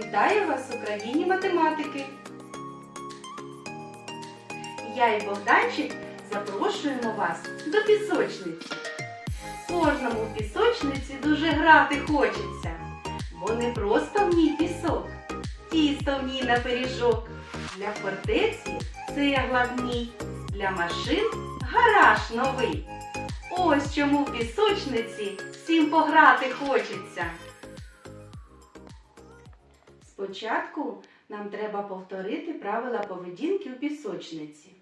Вітаю вас в Україні математики. Я і Богданчик запрошуємо вас до пісочниці. Кожному в пісочниці дуже грати хочеться, бо не просто в ній пісок, тісто в ній на пиріжок. Для фортеці цегла в ній, для машин гараж новий. Ось чому в пісочниці всім пограти хочеться. Спочатку нам треба повторити правила поведінки у пісочниці.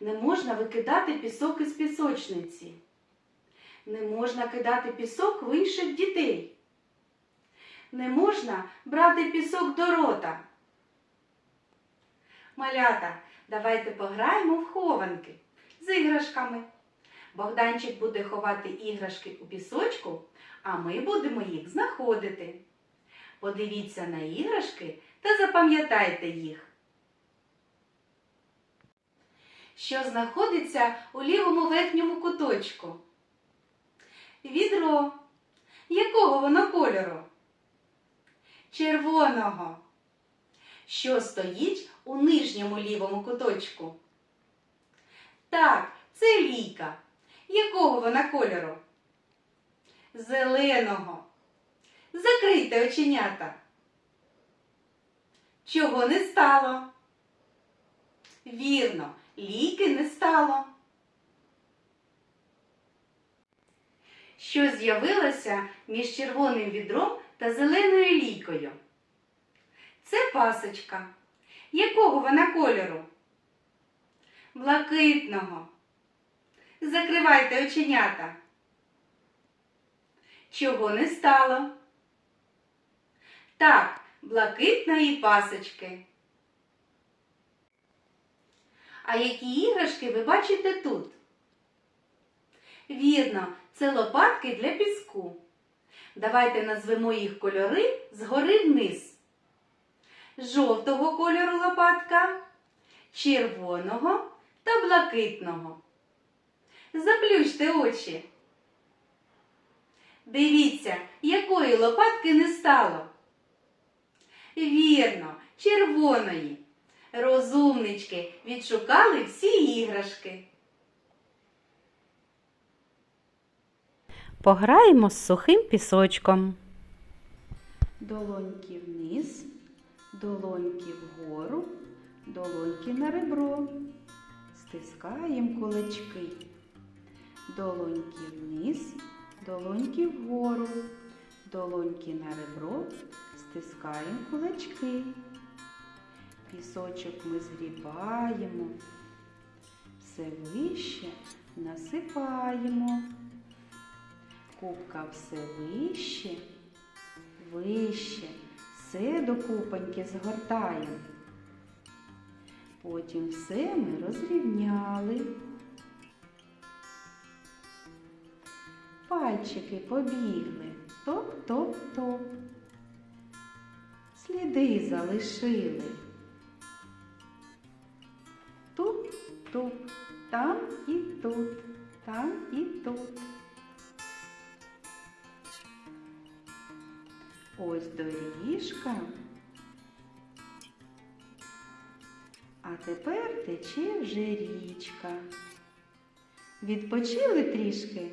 Не можна викидати пісок із пісочниці. Не можна кидати пісок в інших дітей. Не можна брати пісок до рота. Малята, давайте пограємо в хованки з іграшками. Богданчик буде ховати іграшки у пісочку, а ми будемо їх знаходити. Подивіться на іграшки та запам'ятайте їх. Що знаходиться у лівому верхньому куточку? Відро. Якого воно кольору? Червоного. Що стоїть у нижньому лівому куточку? Так, це лійка. Якого вона кольору? Зеленого. Закрийте оченята. Чого не стало? Вірно, лійки не стало. Що з'явилося між червоним відром та зеленою лійкою? Це пасочка. Якого вона кольору? Блакитного. Закривайте оченята. Чого не стало? Так, блакитної пасочки. А які іграшки ви бачите тут? Вірно, це лопатки для піску. Давайте назвемо їх кольори згори вниз. Жовтого кольору лопатка, червоного та блакитного. Заплющте очі. Дивіться, якої лопатки не стало. Вірно, червоної. Розумнички відшукали всі іграшки. Пограємо з сухим пісочком. Долоньки вниз, долоньки вгору, долоньки на ребро. Стискаємо кулачки. Долоньки вниз, долоньки вгору, долоньки на ребро, стискаємо кулачки. Пісочок ми згрібаємо, все вище насипаємо. Кубка все вище, вище, все до купоньки згортаємо. Потім все ми розрівняли. Пальчики побігли, топ-топ-топ. Сліди залишили. Туп-туп, там і тут, там і тут. Ось доріжка. А тепер тече вже річка. Відпочили трішки?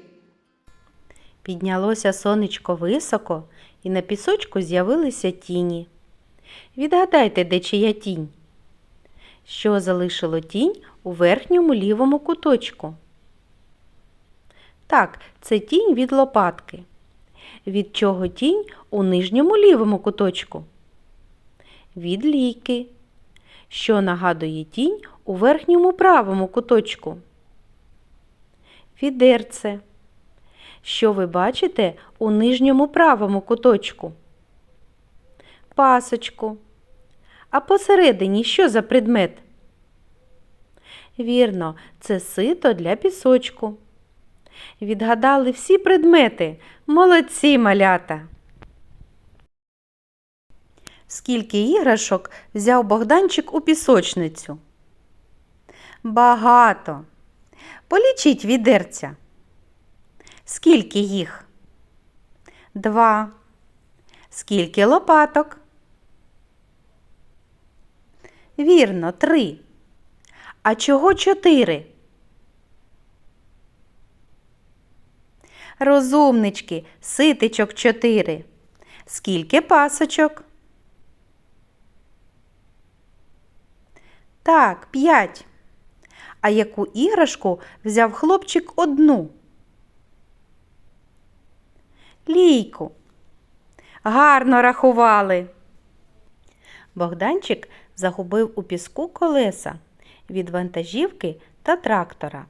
Піднялося сонечко високо, і на пісочку з'явилися тіні. Відгадайте, де чия тінь? Що залишило тінь у верхньому лівому куточку? Так, це тінь від лопатки. Від чого тінь у нижньому лівому куточку? Від лійки. Що нагадує тінь у верхньому правому куточку? Відерце. Що ви бачите у нижньому правому куточку? Пасочку. А посередині що за предмет? Вірно, це сито для пісочку. Відгадали всі предмети. Молодці малята. Скільки іграшок взяв Богданчик у пісочницю? Багато. Полічіть відерця. Скільки їх? Два. Скільки лопаток? Вірно, три. А чого чотири? Розумнички, ситичок чотири. Скільки пасочок? Так, п'ять. А яку іграшку взяв хлопчик одну? Лійку. Гарно рахували. Богданчик загубив у піску колеса від вантажівки та трактора.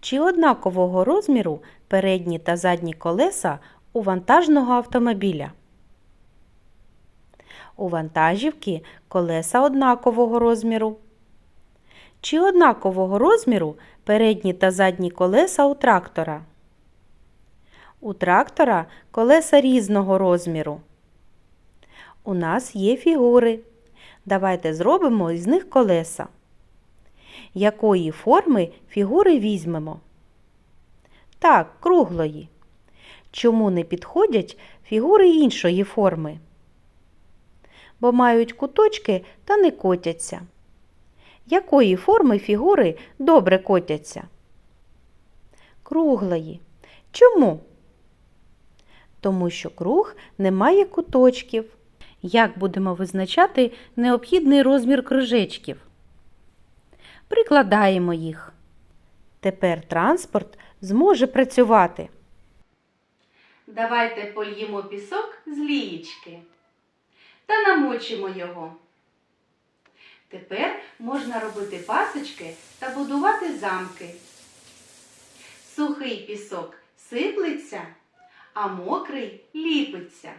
Чи однакового розміру передні та задні колеса у вантажного автомобіля? У вантажівки колеса однакового розміру. Чи однакового розміру передні та задні колеса у трактора? У трактора колеса різного розміру. У нас є фігури. Давайте зробимо із них колеса. Якої форми фігури візьмемо? Так, круглої. Чому не підходять фігури іншої форми? Бо мають куточки та не котяться. Якої форми фігури добре котяться? Круглої. Чому? Тому що круг не має куточків. Як будемо визначати необхідний розмір кружечків? Прикладаємо їх. Тепер транспорт зможе працювати. Давайте польємо пісок з лієчки та намочимо його. Тепер можна робити пасочки та будувати замки. Сухий пісок сиплеться, а мокрий ліпиться.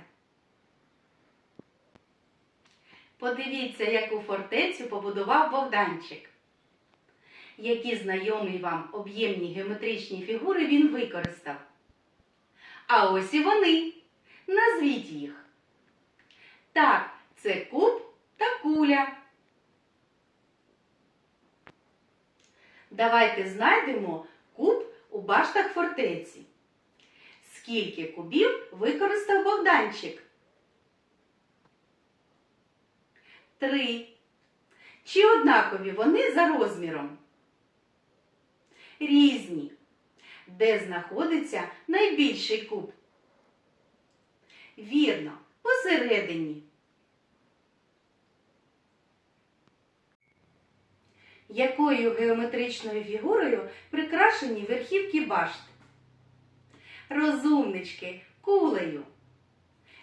Подивіться, яку фортецю побудував Богданчик. Які знайомі вам об'ємні геометричні фігури він використав. А ось і вони. Назвіть їх. Так, це куб та куля. Давайте знайдемо куб у баштах фортеці. Скільки кубів використав Богданчик? Три. Чи однакові вони за розміром? Різні. Де знаходиться найбільший куб? Вірно, посередині. Якою геометричною фігурою прикрашені верхівки башт? Розумнички, кулею.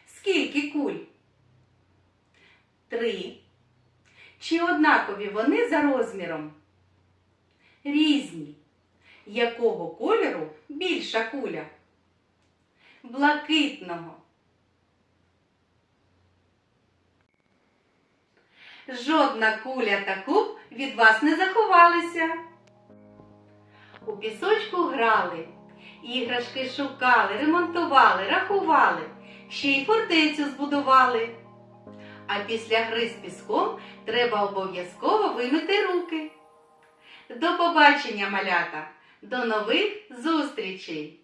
Скільки куль? Три. Чи однакові вони за розміром? Різні. Якого кольору більша куля? Блакитного. Жодна куля та куб від вас не заховалися. У пісочку грали, іграшки шукали, ремонтували, рахували, ще й фортецю збудували. А після гри з піском треба обов'язково вимити руки. До побачення, малята! До нових зустрічей!